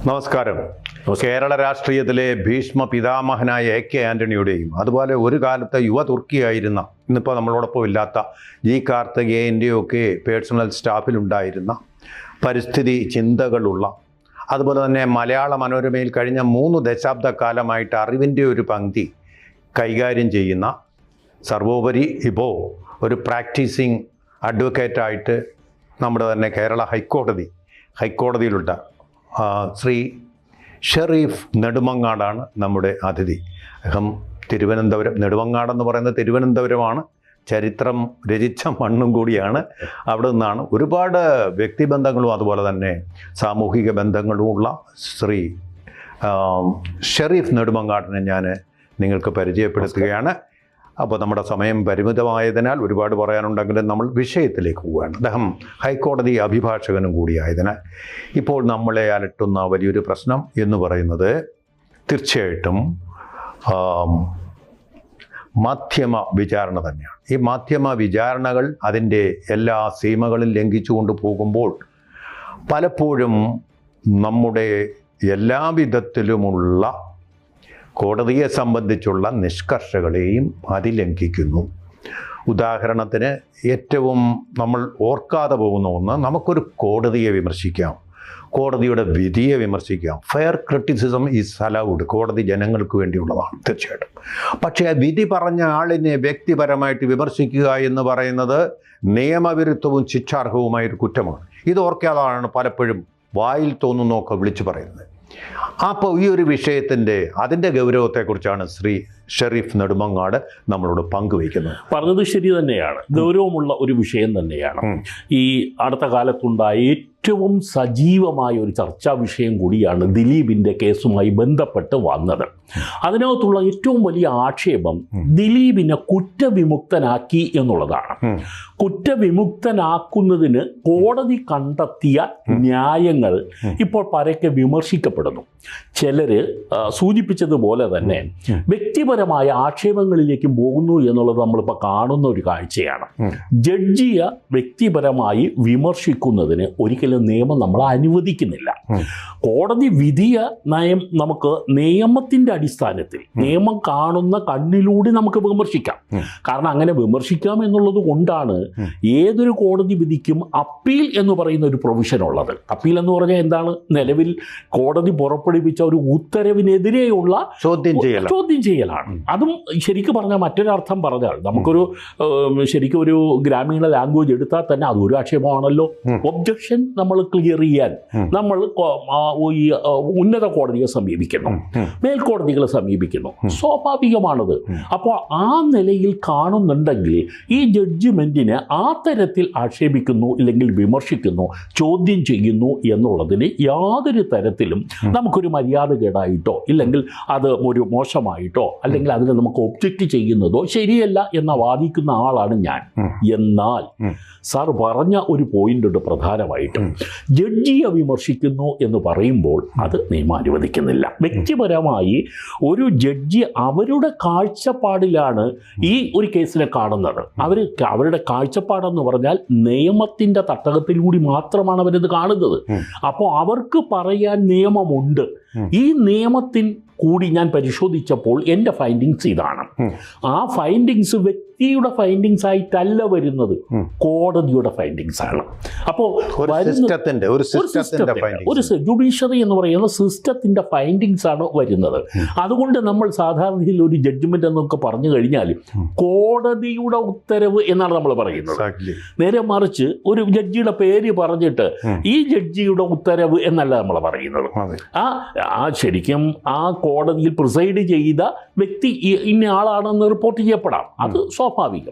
നമസ്കാരം. കേരള രാഷ്ട്രീയത്തിലെ ഭീഷ്മ പിതാമഹനായ എ കെ ആന്റണിയുടെയും അതുപോലെ ഒരു കാലത്തെ യുവ തുർക്കിയായിരുന്ന ഇന്നിപ്പോൾ നമ്മളോടൊപ്പം ഇല്ലാത്ത ജി കാർത്തികേയന്റെയും ഒക്കെ പേഴ്സണൽ സ്റ്റാഫിലുണ്ടായിരുന്ന പരിസ്ഥിതി ചിന്തകളുള്ള അതുപോലെ തന്നെ മലയാള മനോരമയിൽ കഴിഞ്ഞ മൂന്ന് ദശാബ്ദ കാലമായിട്ട് അറിവിന്റെ ഒരു പങ്ക്തി കൈകാര്യം ചെയ്യുന്ന സർവോപരി ഇപ്പോൾ ഒരു പ്രാക്ടീസിങ് അഡ്വക്കേറ്റായിട്ട് നമ്മുടെ തന്നെ കേരള ഹൈക്കോടതി ഹൈക്കോടതിയിലുള്ള ആ, ശ്രീ ഷെറീഫ് നെടുമങ്ങാടാണ് നമ്മുടെ അതിഥി. അദ്ദേഹം തിരുവനന്തപുരം നെടുമങ്ങാടെന്ന് പറയുന്നത് തിരുവനന്തപുരമാണ്. ചരിത്രം രചിച്ച മണ്ണും കൂടിയാണ്. അവിടെ നിന്നാണ് ഒരുപാട് വ്യക്തിബന്ധങ്ങളും അതുപോലെ തന്നെ സാമൂഹിക ബന്ധങ്ങളുമുള്ള ശ്രീ ഷെറീഫ് നെടുമങ്ങാടിനെ ഞാൻ നിങ്ങൾക്ക് പരിചയപ്പെടുത്തുകയാണ്. അപ്പോൾ നമ്മുടെ സമയം പരിമിതമായതിനാൽ ഒരുപാട് പറയാനുണ്ടെങ്കിലും നമ്മൾ വിഷയത്തിലേക്ക് പോവുകയാണ്. അദ്ദേഹം ഹൈക്കോടതി അഭിഭാഷകനും കൂടിയായതിനാൽ ഇപ്പോൾ നമ്മളെ അലട്ടുന്ന വലിയൊരു പ്രശ്നം എന്ന് പറയുന്നത് തീർച്ചയായിട്ടും മാധ്യമ വിചാരണ തന്നെയാണ്. ഈ മാധ്യമ വിചാരണകൾ അതിന്റെ എല്ലാ സീമകളും ലംഘിച്ചുകൊണ്ട് പോകുമ്പോൾ പലപ്പോഴും നമ്മുടെ എല്ലാവിധത്തിലുമുള്ള കോടതിയെ സംബന്ധിച്ചുള്ള നിഷ്കർഷകളെയും അതിലംഘിക്കുന്നു. ഉദാഹരണത്തിന് ഏറ്റവും നമ്മൾ ഓർക്കാതെ പോകുന്ന ഒന്ന് നമുക്കൊരു കോടതിയെ വിമർശിക്കാം. കോടതിയുടെ വിധിയെ വിമർശിക്കാം. ഫെയർ ക്രിറ്റിസിസം ഈസ് അലൗഡ് കോടതി ജനങ്ങൾക്ക് വേണ്ടിയുള്ളതാണ് തീർച്ചയായിട്ടും. പക്ഷേ ആ വിധി പറഞ്ഞ ആളിനെ വ്യക്തിപരമായിട്ട് വിമർശിക്കുക എന്ന് പറയുന്നത് നിയമവിരുദ്ധവും ശിക്ഷാർഹവുമായൊരു കുറ്റമാണ്. ഇത് ഓർക്കാതാണ് പലപ്പോഴും വായിൽ തോന്നുന്നൊക്കെ വിളിച്ചു പറയുന്നത്. അപ്പോൾ ഈ ഒരു വിഷയത്തിന്റെ അതിന്റെ ഗൗരവത്തെക്കുറിച്ചാണ് ശ്രീ ഷെറീഫ് നെടുമങ്ങാട് നമ്മളോട് പങ്കുവയ്ക്കുന്നത്. പറഞ്ഞത് ശരി തന്നെയാണ്. ഗൗരവമുള്ള ഒരു വിഷയം തന്നെയാണ്. ഈ അടുത്ത കാലത്തുണ്ടായ ഏറ്റവും സജീവമായ ഒരു ചർച്ചാ വിഷയം കൂടിയാണ് ദിലീപിന്റെ കേസുമായി ബന്ധപ്പെട്ട് വന്നത്. അതിനകത്തുള്ള ഏറ്റവും വലിയ ആക്ഷേപം ദിലീപിനെ കുറ്റവിമുക്തനാക്കി എന്നുള്ളതാണ്. കുറ്റവിമുക്തനാക്കുന്നതിന് കോടതി കണ്ടെത്തിയ ന്യായങ്ങൾ ഇപ്പോൾ പരക്കെ വിമർശിക്കപ്പെടുന്നു. ചിലർ സൂചിപ്പിച്ചതുപോലെ തന്നെ വ്യക്തിപരമായ ആക്ഷേപങ്ങളിലേക്കും പോകുന്നു എന്നുള്ളത് നമ്മളിപ്പോൾ കാണുന്ന ഒരു കാഴ്ചയാണ്. ജഡ്ജിയെ വ്യക്തിപരമായി വിമർശിക്കുന്നതിന് ഒരിക്കലും നിയമം നമ്മൾ അനുവദിക്കുന്നില്ല. കോടതി വിധിയ നയം നമുക്ക് നിയമത്തിന്റെ അടിസ്ഥാനത്തിൽ നിയമം കാണുന്ന കണ്ണിലൂടെ നമുക്ക് വിമർശിക്കാം. കാരണം അങ്ങനെ വിമർശിക്കാം എന്നുള്ളത് കൊണ്ടാണ് ഏതൊരു കോടതി വിധിക്കും അപ്പീൽ എന്ന് പറയുന്ന ഒരു പ്രൊവിഷൻ ഉള്ളത്. അപ്പീൽ എന്ന് പറഞ്ഞാൽ എന്താണ്? നിലവിൽ കോടതി പുറപ്പെടുവിച്ച ഒരു ഉത്തരവിനെതിരെയുള്ള ചോദ്യം ചെയ്യൽ ചോദ്യം ചെയ്യലാണ്. അതും ശരിക്കും പറഞ്ഞാൽ മറ്റൊരർത്ഥം പറഞ്ഞാൽ നമുക്കൊരു ശരിക്കും ഒരു ഗ്രാമീണ ലാംഗ്വേജ് എടുത്താൽ തന്നെ അതൊരു ആക്ഷേപമാണല്ലോ. ഒബ്ജക്ഷൻ നമ്മൾ ക്ലിയർ ചെയ്യാൻ നമ്മൾ ഈ ഉന്നത കോടതിയെ സമീപിക്കുന്നു. ഉം. മേൽക്കോടതികളെ സമീപിക്കുന്നു. സ്വാഭാവികമാണത്. അപ്പോൾ ആ നിലയിൽ കാണുന്നുണ്ടെങ്കിൽ ഈ ജഡ്ജിമെന്റിനെ ആ തരത്തിൽ ആക്ഷേപിക്കുന്നു ഇല്ലെങ്കിൽ വിമർശിക്കുന്നു ചോദ്യം ചെയ്യുന്നു എന്നുള്ളതിന് യാതൊരു തരത്തിലും നമുക്കൊരു മര്യാദകേടായിട്ടോ ഇല്ലെങ്കിൽ അത് ഒരു മോശമായിട്ടോ അല്ലെങ്കിൽ അതിനെ നമുക്ക് ഒബ്ജക്റ്റ് ചെയ്യുന്നതോ ശരിയല്ല എന്ന വാദിക്കുന്ന ആളാണ് ഞാൻ. എന്നാൽ. സാർ പറഞ്ഞ ഒരു പോയിന്റ് ഉണ്ട് പ്രധാനമായിട്ടും. ജഡ്ജിയെ വിമർശിക്കുന്നു എന്ന് പറയുമ്പോൾ അത് നിയമം അനുവദിക്കുന്നില്ല. വ്യക്തിപരമായി ഒരു ജഡ്ജി അവരുടെ കാഴ്ചപ്പാടിലാണ് ഈ ഒരു കേസിനെ കാണുന്നത്. അവർ അവരുടെ കാഴ്ചപ്പാടെന്ന് പറഞ്ഞാൽ നിയമത്തിന്റെ തട്ടകത്തിലൂടി മാത്രമാണ് അവരിത് കാണുന്നത്. അപ്പോൾ അവർക്ക് പറയാൻ നിയമമുണ്ട്. ഈ നിയമത്തിൻ കൂടി ഞാൻ പരിശോധിച്ചപ്പോൾ എന്റെ ഫൈൻഡിങ്സ് ഇതാണ്. ആ ഫൈൻഡിങ്സ് വ്യക്തിയുടെ ഫൈൻഡിങ്സ് ആയിട്ടല്ല വരുന്നത്. കോടതിയുടെ ഫൈൻഡിങ്സ് ആണ്. അപ്പോൾ ഒരു സിസ്റ്റത്തിന്റെ ഒരു ഒരു ജുഡീഷ്യറി എന്ന് പറയുന്ന സിസ്റ്റത്തിന്റെ ഫൈൻഡിങ്സ് ആണ് വരുന്നത്. അതുകൊണ്ട് നമ്മൾ സാധാരണയിൽ ഒരു ജഡ്ജ്മെന്റ് എന്നൊക്കെ പറഞ്ഞു കഴിഞ്ഞാൽ കോടതിയുടെ ഉത്തരവ് എന്നാണ് നമ്മൾ പറയുന്നത്. നേരെ മറിച്ച് ഒരു ജഡ്ജിയുടെ പേര് പറഞ്ഞിട്ട് ഈ ജഡ്ജിയുടെ ഉത്തരവ് എന്നല്ല നമ്മൾ പറയുന്നത്. ആ ആ ശരിക്കും ആ കോടതിയിൽ പ്രിസൈഡ് ചെയ്ത വ്യക്തി ഇന്ന ആളാണെന്ന് റിപ്പോർട്ട് ചെയ്യപ്പെടാം. അത് സ്വാഭാവികം.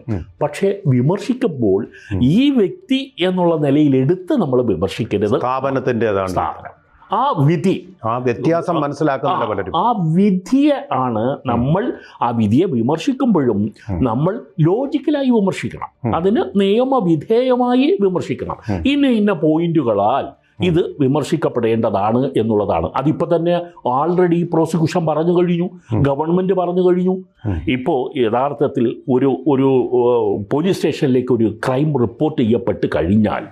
ഉം. പക്ഷേ വിമർശിക്കുമ്പോൾ ഈ വ്യക്തി എന്നുള്ള നിലയിൽ എടുത്ത് നമ്മൾ വിമർശിക്കരുത്. സ്ഥാപനത്തിന്റെതാണ്. സ്ഥാപനം. ആ വിധി. ആ വ്യത്യാസം മനസ്സിലാക്കുന്നില്ല ആ- പലരും ആ വിധിയെ ആണ് നമ്മൾ ആ വിധിയെ വിമർശിക്കുമ്പോഴും നമ്മൾ ലോജിക്കലായി വിമർശിക്കണം. അതിന് നിയമവിധേയമായി വിമർശിക്കണം. ഇന്ന ഇന്ന പോയിന്റുകളാൽ ഇത് വിമർശിക്കപ്പെടേണ്ടതാണ് എന്നുള്ളതാണ്. അതിപ്പോൾ തന്നെ ആൾറെഡി പ്രോസിക്യൂഷൻ പറഞ്ഞു കഴിഞ്ഞു. ഗവൺമെന്റ് പറഞ്ഞു കഴിഞ്ഞു. ഇപ്പോ ഇപ്പോൾ യഥാർത്ഥത്തിൽ ഒരു ഒരു പോലീസ് സ്റ്റേഷനിലേക്ക് ഒരു ക്രൈം റിപ്പോർട്ട് ചെയ്യപ്പെട്ട് കഴിഞ്ഞാൽ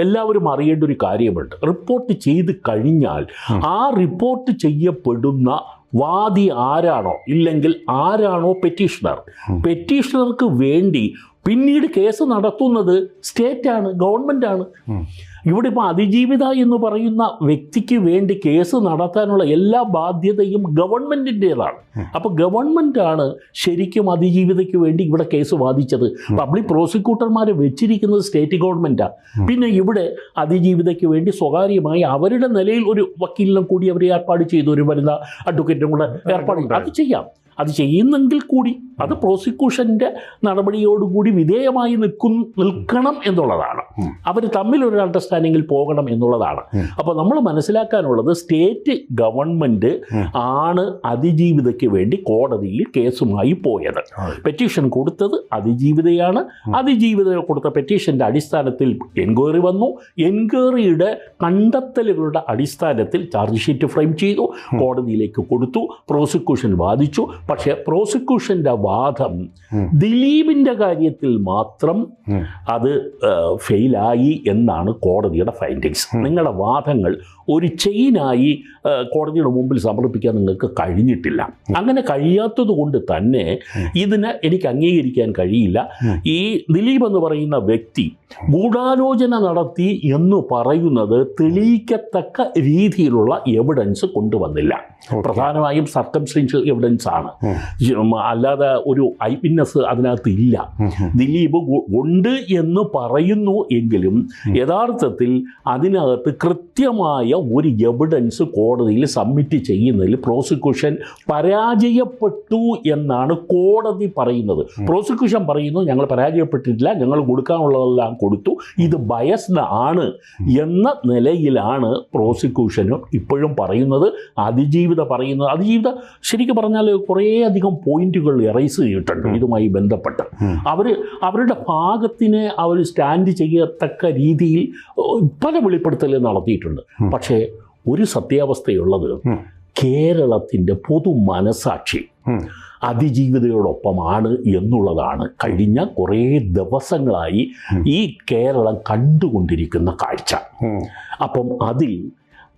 എല്ലാവരും അറിയേണ്ട ഒരു കാര്യമുണ്ട്. റിപ്പോർട്ട് ചെയ്ത് കഴിഞ്ഞാൽ ആ റിപ്പോർട്ട് ചെയ്യപ്പെടുന്ന വാദി ആരാണോ? ഇല്ലെങ്കിൽ ആരാണോ പെറ്റീഷണർ പെറ്റീഷണർക്ക് വേണ്ടി പിന്നീട് കേസ് നടത്തുന്നത് ആണ് ഗവൺമെന്റാണ് ആണ് ഇവിടെ ഇപ്പോൾ അതിജീവിത എന്ന് പറയുന്ന വ്യക്തിക്ക് വേണ്ടി കേസ് നടത്താനുള്ള എല്ലാ ബാധ്യതയും ഗവൺമെന്റിന്റേതാണ്. അപ്പോൾ ഗവൺമെന്റാണ് ശരിക്കും അതിജീവിതയ്ക്ക് വേണ്ടി ഇവിടെ കേസ് വാദിച്ചത്. പബ്ലിക് പ്രോസിക്യൂട്ടർമാരെ വെച്ചിരിക്കുന്നത് സ്റ്റേറ്റ് ഗവൺമെന്റാണ് പിന്നെ ഇവിടെ അതിജീവിതയ്ക്ക് വേണ്ടി സ്വകാര്യമായി അവരുടെ നിലയിൽ ഒരു വക്കീലിനും കൂടി അവർ ഏർപ്പാട് ചെയ്തു ഒരു വരുന്ന അഡ്വക്കേറ്റും കൂടെ ഏർപ്പാട് അത് ചെയ്യാം. അത് ചെയ്യുന്നെങ്കിൽ കൂടി അത് പ്രോസിക്യൂഷന്റെ നടപടിയോടുകൂടി വിധേയമായി നിൽക്കും നിൽക്കണം എന്നുള്ളതാണ്. അവർ തമ്മിൽ ഒരു അണ്ടർസ്റ്റാൻഡിങ്ങിൽ പോകണം എന്നുള്ളതാണ്. അപ്പോൾ നമ്മൾ മനസ്സിലാക്കാനുള്ളത് സ്റ്റേറ്റ് ഗവൺമെന്റ് ആണ് അതിജീവിതയ്ക്ക് വേണ്ടി കോടതിയിൽ കേസുമായി പോയത്. പെറ്റീഷൻ കൊടുത്തത് അതിജീവിതയാണ്. അതിജീവിത കൊടുത്ത പെറ്റീഷന്റെ അടിസ്ഥാനത്തിൽ എൻക്വയറി വന്നു. എൻക്വയറിയുടെ കണ്ടെത്തലുകളുടെ അടിസ്ഥാനത്തിൽ ചാർജ് ഷീറ്റ് ഫ്രെയിം ചെയ്തു. കോടതിയിലേക്ക് കൊടുത്തു. പ്രോസിക്യൂഷൻ വാദിച്ചു. പക്ഷേ പ്രോസിക്യൂഷന്റെ വാദം. ദിലീപിന്റെ കാര്യത്തിൽ മാത്രം അത് ഫെയിലായി എന്നാണ് കോടതിയുടെ ഫൈൻഡിങ്സ്. നിങ്ങളുടെ വാദങ്ങൾ ഒരു ചെയിനായി കോടതിയുടെ മുമ്പിൽ സമർപ്പിക്കാൻ നിങ്ങൾക്ക് കഴിഞ്ഞിട്ടില്ല. അങ്ങനെ കഴിയാത്തത് കൊണ്ട് തന്നെ ഇതിനെ എനിക്ക് അംഗീകരിക്കാൻ കഴിയില്ല. ഈ ദിലീപ് എന്ന് പറയുന്ന വ്യക്തി ഗൂഢാലോചന നടത്തി എന്ന് പറയുന്നത് തെളിയിക്കത്തക്ക രീതിയിലുള്ള എവിഡൻസ് കൊണ്ടുവന്നില്ല. പ്രധാനമായും സർക്കംസ്റ്റൻഷ്യൽ എവിഡൻസ് ആണ്. അല്ലാതെ ഒരു ഐ വിറ്റ്നസ് അതിനകത്ത് ഇല്ല. ദിലീപ് ഉണ്ട് എന്ന് പറയുന്നു എങ്കിലും യഥാർത്ഥത്തിൽ അതിനകത്ത് കൃത്യമായ ഒരു എവിഡൻസ് കോടതിയിൽ സബ്മിറ്റ് ചെയ്യുന്നതിൽ പ്രോസിക്യൂഷൻ പരാജയപ്പെട്ടു എന്നാണ് കോടതി പറയുന്നത്. പ്രോസിക്യൂഷൻ പറയുന്നു ഞങ്ങൾ പരാജയപ്പെട്ടിട്ടില്ല ഞങ്ങൾ കൊടുക്കാനുള്ളതെല്ലാം കൊടുത്തു ഇത് ബയസ്ഡ് ആണ് എന്ന നിലയിലാണ് പ്രോസിക്യൂഷനും ഇപ്പോഴും പറയുന്നത് അതിജീവിത പറയുന്നത്. അതിജീവിത ശരിക്കും പറഞ്ഞാൽ കുറേയധികം പോയിന്റുകൾ എറൈസ് ചെയ്തിട്ടുണ്ട് ഇതുമായി ബന്ധപ്പെട്ട്. അവർ അവരുടെ ഭാഗത്തിനെ അവർ സ്റ്റാൻഡ് ചെയ്യത്തക്ക രീതിയിൽ പല വെളിപ്പെടുത്തലും നടത്തിയിട്ടുണ്ട്. പക്ഷേ ഒരു സത്യാവസ്ഥയുള്ളത്. കേരളത്തിന്റെ പൊതു മനസാക്ഷി. അതിജീവിതയോടൊപ്പമാണ് എന്നുള്ളതാണ് കഴിഞ്ഞ കുറേ ദിവസങ്ങളായി ഈ കേരളം കണ്ടുകൊണ്ടിരിക്കുന്ന കാഴ്ച. അപ്പം അതിൽ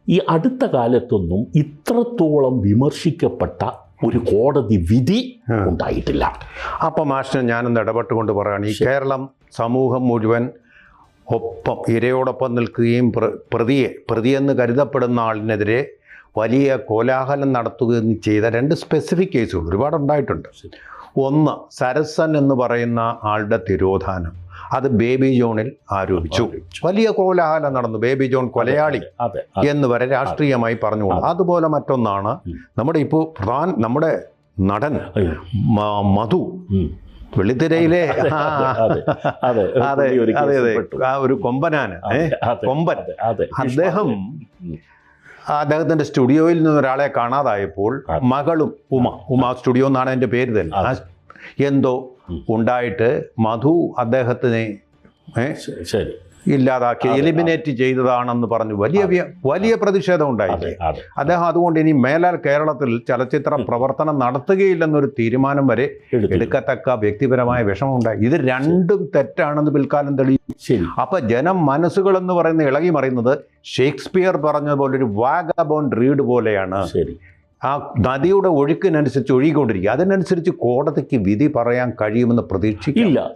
ഈ അടുത്ത കാലത്തൊന്നും ഇത്രത്തോളം വിമർശിക്കപ്പെട്ട ഒരു കോടതി വിധി ഉണ്ടായിട്ടില്ല. അപ്പം മാഷിന് ഞാനൊന്ന് ഇടപെട്ടുകൊണ്ട് പറയുകയാണ് ഈ കേരളം സമൂഹം മുഴുവൻ ഒപ്പം ഇരയോടൊപ്പം നിൽക്കുകയും പ്രതിയെ പ്രതിയെന്ന് കരുതപ്പെടുന്ന ആളിനെതിരെ വലിയ കോലാഹലം നടത്തുകയും ചെയ്ത രണ്ട് സ്പെസിഫിക് കേസുകൾ ഒരുപാട് ഉണ്ടായിട്ടുണ്ട് ഒന്ന് സരസൻ എന്ന് പറയുന്ന ആളുടെ തിരോധാനം. അത് ബേബി ജോണിൽ ആരോപിച്ചു. വലിയ കോലാഹലം നടന്നു. ബേബി ജോൺ കൊലയാളി എന്ന് വരെ രാഷ്ട്രീയമായി പറഞ്ഞു അതുപോലെ മറ്റൊന്നാണ്. നമ്മുടെ ഇപ്പോൾ പ്രധാൻ നമ്മുടെ നടൻ മധു. വെള്ളിത്തിരയിലെ അതെ, അതെ, അതെ ആ ഒരു അതെ, കൊമ്പൻ. അദ്ദേഹം അദ്ദേഹത്തിന്റെ സ്റ്റുഡിയോയിൽ നിന്ന് ഒരാളെ കാണാതായപ്പോൾ. മകളും ഉമ ഉമ സ്റ്റുഡിയോ എന്നാണ് എന്റെ പേര് തന്നെ. എന്തോ. ഉണ്ടായിട്ട് മധു അദ്ദേഹത്തിനെ ശരി. ഇല്ലാതാക്കി എലിമിനേറ്റ് ചെയ്തതാണെന്ന് പറഞ്ഞു. വലിയ വലിയ പ്രതിഷേധം ഉണ്ടായി. ഉണ്ടായില്ലേ അദ്ദേഹം അതുകൊണ്ട് ഇനി മേലാൽ കേരളത്തിൽ ചലച്ചിത്ര പ്രവർത്തനം നടത്തുകയില്ലെന്നൊരു തീരുമാനം വരെ എടുക്കത്തക്ക വ്യക്തിപരമായ വിഷമമുണ്ടായി. ഇത് രണ്ടും തെറ്റാണെന്ന് പിൽക്കാലം തെളിയിച്ചു അപ്പൊ ജനം മനസ്സുകൾ എന്ന് പറയുന്ന ഇളകി മറിയുന്നത് ഷേക്സ്പിയർ പറഞ്ഞതുപോലെ ഒരു വാഗബോൺ റീഡ് പോലെയാണ്. ആ നദിയുടെ ഒഴുക്കിനനുസരിച്ച് ഒഴുകിക്കൊണ്ടിരിക്കുക. അതിനനുസരിച്ച് കോടതിക്ക് വിധി പറയാൻ കഴിയുമെന്ന് പ്രതീക്ഷിക്കില്ല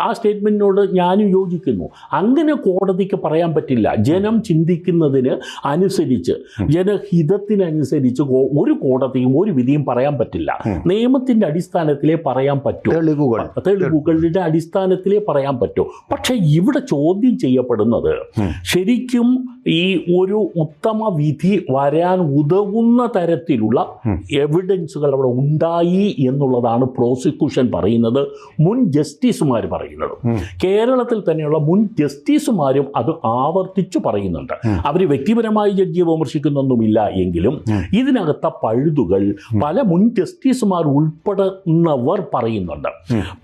ആ സ്റ്റേറ്റ്മെന്റിനോട് ഞാനും യോജിക്കുന്നു. അങ്ങനെ കോടതിക്ക് പറയാൻ പറ്റില്ല. ജനം ചിന്തിക്കുന്നതിന് അനുസരിച്ച് ജനഹിതത്തിനനുസരിച്ച് ഒരു കോടതിയും ഒരു വിധിയും പറയാൻ പറ്റില്ല. നിയമത്തിന്റെ അടിസ്ഥാനത്തിലേ പറയാൻ പറ്റൂ. തെളിവുകൾ. തെളിവുകളുടെ അടിസ്ഥാനത്തിലേ പറയാൻ പറ്റൂ. പക്ഷേ ഇവിടെ ചോദ്യം ചെയ്യപ്പെടുന്നത് ശരിക്കും ഈ ഒരു ഉത്തമ വിധി വരാൻ ഉതകുന്ന തരത്തിലുള്ള എവിഡൻസുകൾ അവിടെ ഉണ്ടായി എന്നുള്ളതാണ് പ്രോസിക്യൂഷൻ പറയുന്നത്. മുൻ ജസ്റ്റിസുമാർ പറയുന്നത്. കേരളത്തിൽ തന്നെയുള്ള മുൻ ജസ്റ്റിസുമാരും അത് ആവർത്തിച്ചു പറയുന്നുണ്ട്. അവർ വ്യക്തിപരമായി ജഡ്ജിയെ വിമർശിക്കുന്നൊന്നുമില്ല എങ്കിലും. ഇതിനകത്ത പഴുതുകൾ പല മുൻ ജസ്റ്റിസുമാർ ഉൾപ്പെടുന്നവർ പറയുന്നുണ്ട്.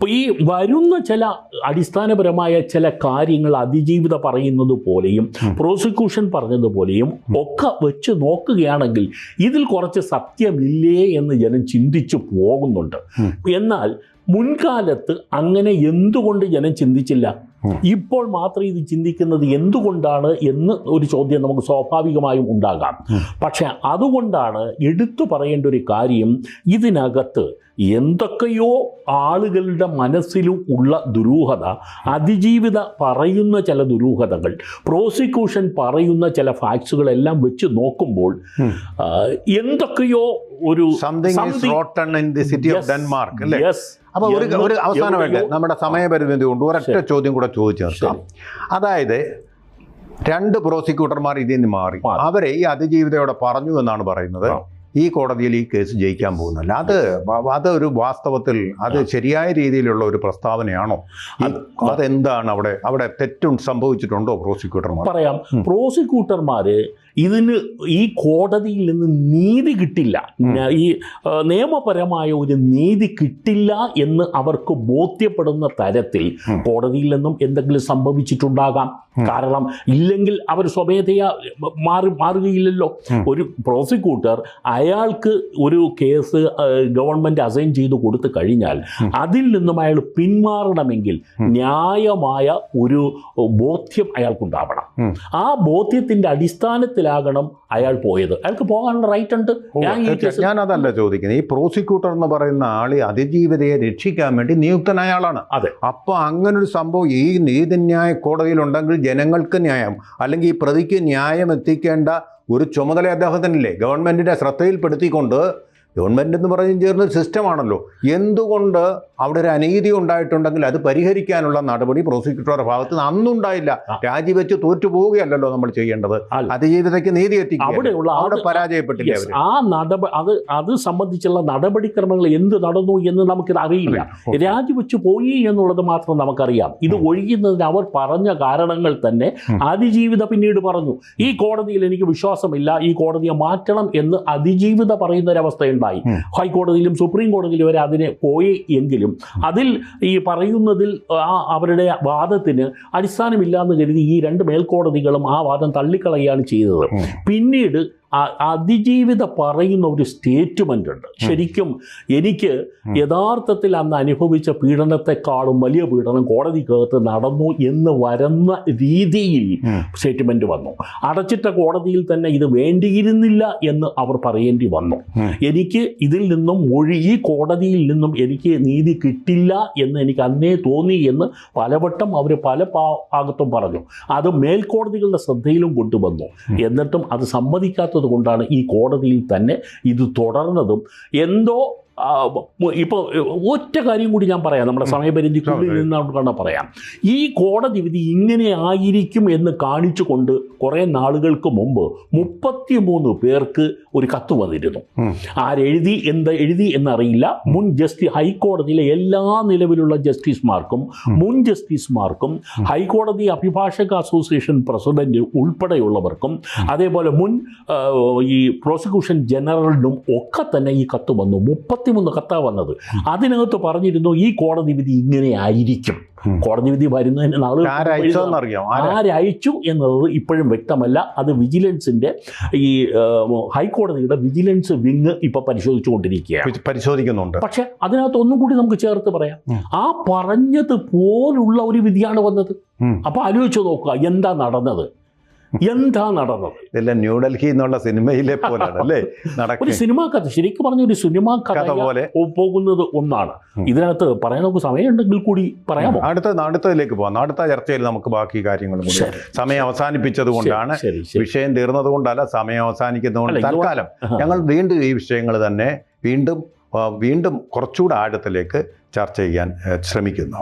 ഈ വരുന്ന ചില അടിസ്ഥാനപരമായ ചില കാര്യങ്ങൾ അതിജീവിത പറയുന്നത് പോലെയും പ്രോസിക്യൂഷൻ പ്രോസിക്യൂഷൻ പറഞ്ഞതുപോലെയും ഒക്കെ വെച്ച് നോക്കുകയാണെങ്കിൽ ഇതിൽ കുറച്ച് സത്യമില്ലേ എന്ന് ജനം ചിന്തിച്ചു പോകുന്നുണ്ട്. എന്നാൽ മുൻകാലത്ത് അങ്ങനെ എന്തുകൊണ്ട് ജനം ചിന്തിച്ചില്ല? ഇപ്പോൾ മാത്രം ഇത് ചിന്തിക്കുന്നത് എന്തുകൊണ്ടാണ് എന്ന് ഒരു ചോദ്യം നമുക്ക് സ്വാഭാവികമായും ഉണ്ടാകാം. പക്ഷെ അതുകൊണ്ടാണ് എടുത്തു പറയേണ്ട ഒരു കാര്യം ഇതിനകത്ത് എന്തൊക്കെയോ ആളുകളുടെ മനസ്സിലും ഉള്ള ദുരൂഹത അതിജീവിത പറയുന്ന ചില ദുരൂഹതകൾ പ്രോസിക്യൂഷൻ പറയുന്ന ചില ഫാക്ട്സുകളെല്ലാം വെച്ച് നോക്കുമ്പോൾ. എന്തൊക്കെയോ ഒരു yes. ഒരു എന്ന് ഒരു അവസാനമായിട്ട് നമ്മുടെ സമയപരിധി കൊണ്ട് ഒരൊറ്റ ചോദ്യം കൂടെ ചോദിച്ചു നിർത്താം അതായത് രണ്ട് പ്രോസിക്യൂട്ടർമാർ ഇതിൽ നിന്ന് മാറി. അവരെ ഈ അതിജീവിതയോടെ പറഞ്ഞു എന്നാണ് പറയുന്നത്. ഈ കോടതിയിൽ ഈ കേസ് ജയിക്കാൻ പോകുന്നില്ല അത് അതൊരു അത് ഒരു വാസ്തവത്തിൽ അത് ശരിയായ രീതിയിലുള്ള ഒരു പ്രസ്താവനയാണോ? അത് അതെന്താണ് അവിടെ? അവിടെ തെറ്റും സംഭവിച്ചിട്ടുണ്ടോ പ്രോസിക്യൂട്ടർമാർ? പറയാം. ഉം. ഇതിന് ഈ കോടതിയിൽ നിന്ന് നീതി കിട്ടില്ല. ഈ നിയമപരമായ ഒരു നീതി കിട്ടില്ല എന്ന് അവർക്ക് ബോധ്യപ്പെടുന്ന തരത്തിൽ. കോടതിയിൽ നിന്നും എന്തെങ്കിലും സംഭവിച്ചിട്ടുണ്ടാകാം. കാരണം ഇല്ലെങ്കിൽ അവർ സ്വമേധയാ മാറി മാറുകയില്ലല്ലോ. ഒരു പ്രോസിക്യൂട്ടർ അയാൾക്ക് ഒരു കേസ് ഗവൺമെന്റ് അസൈൻ ചെയ്ത് കൊടുത്തു കഴിഞ്ഞാൽ അതിൽ നിന്നും അയാൾ പിന്മാറണമെങ്കിൽ ന്യായമായ ഒരു ബോധ്യം അയാൾക്കുണ്ടാവണം. ആ ബോധ്യത്തിന്റെ അടിസ്ഥാനത്തിലാകണം അയാൾ പോയത്. അയാൾക്ക് പോകാനുള്ള റൈറ്റ് ഉണ്ട്. ഞാൻ അതല്ല ചോദിക്കുന്നത്. ഈ പ്രോസിക്യൂട്ടർ എന്ന് പറയുന്ന ആളെ അതിജീവിതയെ രക്ഷിക്കാൻ വേണ്ടി നിയുക്തനായ ആളാണ് അതെ. അപ്പൊ അങ്ങനൊരു സംഭവം ഈ നീതിന്യായ കോടതിയിലുണ്ടെങ്കിൽ ജനങ്ങൾക്ക് ന്യായം അല്ലെങ്കിൽ ഈ പ്രതിക്ക് ന്യായം എത്തിക്കേണ്ട ഒരു ചുമതല അദ്ദേഹത്തിനില്ലേ? ഗവൺമെന്റിന്റെ ശ്രദ്ധയിൽപ്പെടുത്തിക്കൊണ്ട് ഗവൺമെന്റ് എന്ന് പറഞ്ഞു ചേർന്ന സിസ്റ്റമാണല്ലോ. എന്തുകൊണ്ട് അവിടെ ഒരു അനീതി ഉണ്ടായിട്ടുണ്ടെങ്കിൽ അത് പരിഹരിക്കാനുള്ള നടപടി പ്രോസിക്യൂട്ടറുടെ ഭാഗത്ത് നിന്ന് അന്നുണ്ടായില്ല. രാജിവെച്ച് തോറ്റു പോവുകയല്ലല്ലോ നമ്മൾ ചെയ്യേണ്ടത്. അതിജീവിതയ്ക്ക് നീതി എത്തിക്കുക അവിടെയുള്ള അവിടെ പരാജയപ്പെട്ടില്ല ആ നടപടി അത് അത് സംബന്ധിച്ചുള്ള നടപടിക്രമങ്ങൾ എന്ത് നടന്നു എന്ന് നമുക്കിത് അറിയില്ല. രാജിവെച്ച് പോയി എന്നുള്ളത് മാത്രം നമുക്കറിയാം. ഇത് ഒഴിയുന്നതിന് അവർ പറഞ്ഞ കാരണങ്ങൾ തന്നെ അതിജീവിത പിന്നീട് പറഞ്ഞു. ഈ കോടതിയിൽ എനിക്ക് വിശ്വാസമില്ല. ഈ കോടതിയെ മാറ്റണം എന്ന് അതിജീവിത പറയുന്ന ഒരവസ്ഥയുണ്ടായി ഉം. ഹൈക്കോടതിയിലും സുപ്രീം കോടതിയിലും വരെ അതിനെ പോയി എങ്കിലും അതിൽ ഈ പറയുന്നതിൽ ആ അവരുടെ വാദത്തിന് അടിസ്ഥാനമില്ലാന്ന് കരുതി ഈ രണ്ട് മേൽക്കോടതികളും ആ വാദം തള്ളിക്കളയാണ് ചെയ്തത്. പിന്നീട് അതിജീവിത പറയുന്ന ഒരു സ്റ്റേറ്റ്മെന്റ് ഉണ്ട്. ശരിക്കും എനിക്ക്. യഥാർത്ഥത്തിൽ അന്ന് അനുഭവിച്ച പീഡനത്തെക്കാളും വലിയ പീഡനം കോടതിക്കകത്ത് നടന്നു എന്ന് വരുന്ന രീതിയിൽ സ്റ്റേറ്റ്മെന്റ് സ്റ്റേറ്റ്മെന്റ് വന്നു. അടച്ചിട്ട കോടതിയിൽ തന്നെ ഇത് വേണ്ടിയിരുന്നില്ല എന്ന് അവർ പറയേണ്ടി വന്നു. എനിക്ക് ഇതിൽ നിന്നും മൊഴി ഈ കോടതിയിൽ നിന്നും എനിക്ക് നീതി കിട്ടില്ല എന്ന് എനിക്ക് അന്നേ തോന്നി എന്ന് പലവട്ടം അവർ പല ഭാഗത്തും പറഞ്ഞു. അത് മേൽക്കോടതികളുടെ ശ്രദ്ധയിലും കൊണ്ടുവന്നു. എന്നിട്ടും അത് സമ്മതിക്കാത്തത് കൊണ്ടാണ് ഈ കോടതിയിൽ തന്നെ ഇത് തുടർന്നതും. എന്തോ ഇപ്പോൾ ഒറ്റ കാര്യം കൂടി ഞാൻ പറയാം. നമ്മുടെ സമയപരിധിക്കുള്ളിൽ നിന്നുകൊണ്ട് നിന്നാണ് പറയാം. ഈ കോടതി വിധി ഇങ്ങനെ ആയിരിക്കും എന്ന് കാണിച്ചുകൊണ്ട് കുറേ നാളുകൾക്ക് മുമ്പ് മുപ്പത്തിമൂന്ന് പേർക്ക് ഒരു കത്ത് വന്നിരുന്നു. ആരെഴുതി എന്ത് എഴുതി എന്നറിയില്ല. മുൻ ജസ്റ്റിസ് ഹൈക്കോടതിയിലെ എല്ലാ നിലവിലുള്ള ജസ്റ്റിസ്മാർക്കും മുൻ ജസ്റ്റിസ്മാർക്കും ഹൈക്കോടതി അഭിഭാഷക അസോസിയേഷൻ പ്രസിഡന്റ് ഉൾപ്പെടെയുള്ളവർക്കും അതേപോലെ മുൻ ഈ പ്രോസിക്യൂഷൻ ജനറലിനും ഒക്കെ തന്നെ ഈ കത്ത് വന്നു. മുപ്പത്തിമൂന്ന് കത്ത വന്നത്. അതിനകത്ത് പറഞ്ഞിരുന്നു ഈ കോടതി വിധി ഇങ്ങനെ ആയിരിക്കും. കോടതി വിധി വരുന്നതിന് നാളുകൾ ആരാ ആരയച്ചു എന്നത് ഇപ്പോഴും വ്യക്തമല്ല. അത് വിജിലൻസിന്റെ ഈ ഹൈക്കോടതിയുടെ വിജിലൻസ് വിങ് ഇപ്പൊ പരിശോധിച്ചുകൊണ്ടിരിക്കുകയാണ്. പരിശോധിക്കുന്നുണ്ട്. പക്ഷെ അതിനകത്ത് ഒന്നും കൂടി നമുക്ക് ചേർത്ത് പറയാം. ആ പറഞ്ഞത് പോലുള്ള ഒരു വിധിയാണ് വന്നത്. അപ്പൊ ആലോചിച്ച് നോക്കുക എന്താ നടന്നത്? എന്താ നടന്നത്? ഇതെല്ലാം ന്യൂഡൽഹി എന്നുള്ള സിനിമയിലെ അല്ലേ? ഒരു സിനിമാ കഥ ശരിക്കും പറഞ്ഞ ഒരു സിനിമാ കഥ പോലെ. പോകുന്നത് ഒന്നാണ്. ഇതിനകത്ത് പറയാൻ നമുക്ക് സമയമുണ്ടെങ്കിൽ കൂടി പറയാമോ? അടുത്ത അടുത്തതിലേക്ക് പോകാം അടുത്ത ചർച്ചയിൽ നമുക്ക് ബാക്കി കാര്യങ്ങളും സമയം അവസാനിപ്പിച്ചത് കൊണ്ടാണ് വിഷയം തീർന്നത് കൊണ്ടല്ല സമയം അവസാനിക്കുന്നതുകൊണ്ട് തൽക്കാലം ഞങ്ങൾ വീണ്ടും ഈ വിഷയങ്ങൾ തന്നെ വീണ്ടും വീണ്ടും കുറച്ചുകൂടെ ആഴത്തിലേക്ക് ചർച്ച ചെയ്യാൻ ശ്രമിക്കുന്നു.